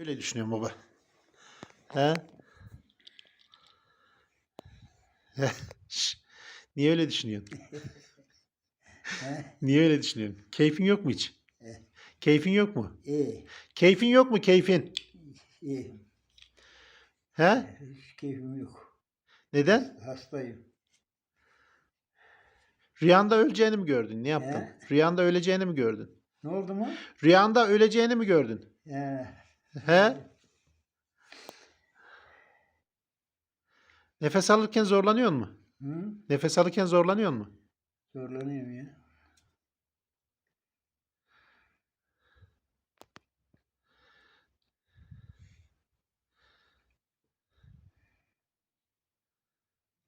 Öyle düşünüyorum baba. He? Niye öyle düşünüyorsun? Niye öyle düşünüyorsun? Keyfin yok mu hiç? Keyfin yok mu? İyi. Keyfin yok mu keyfin? iyi. He? Hiç keyfim yok. Neden? Hastayım. Rüyanda öleceğini mi gördün? Ne yaptın? He? Rüyanda öleceğini mi gördün? Ne oldu mu? Rüyanda öleceğini mi gördün? He. He? Nefes alırken zorlanıyor mu? Hı? Nefes alırken zorlanıyor mu? Zorlanıyorum ya.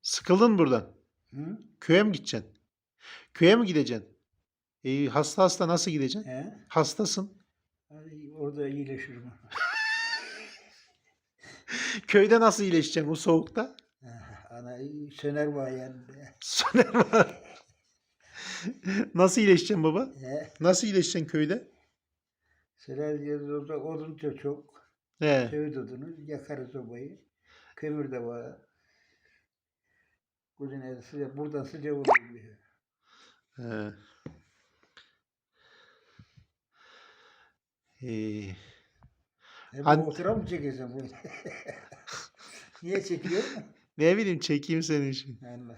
Sıkıldın buradan. Hı? Köye mi gideceksin? Köye mi gideceksin? E, hasta hasta nasıl gideceksin? He? Hastasın. Hadi Orada iyileşirim. Köyde nasıl iyileşeceksin o soğukta? Ana söner var yani. Soner var. nasıl iyileşeceksin baba? He? Nasıl iyileşeceksin köyde? Söner diyoruz orada odun da çok. He. Köy odunu yakarız sobayı. Kömür de var. Bugün sıcak, buradan sıcak oluyor. He. Ee, Hep An- oturan mı bunu? Niye çekiyor? ne bileyim çekeyim senin için. Allah.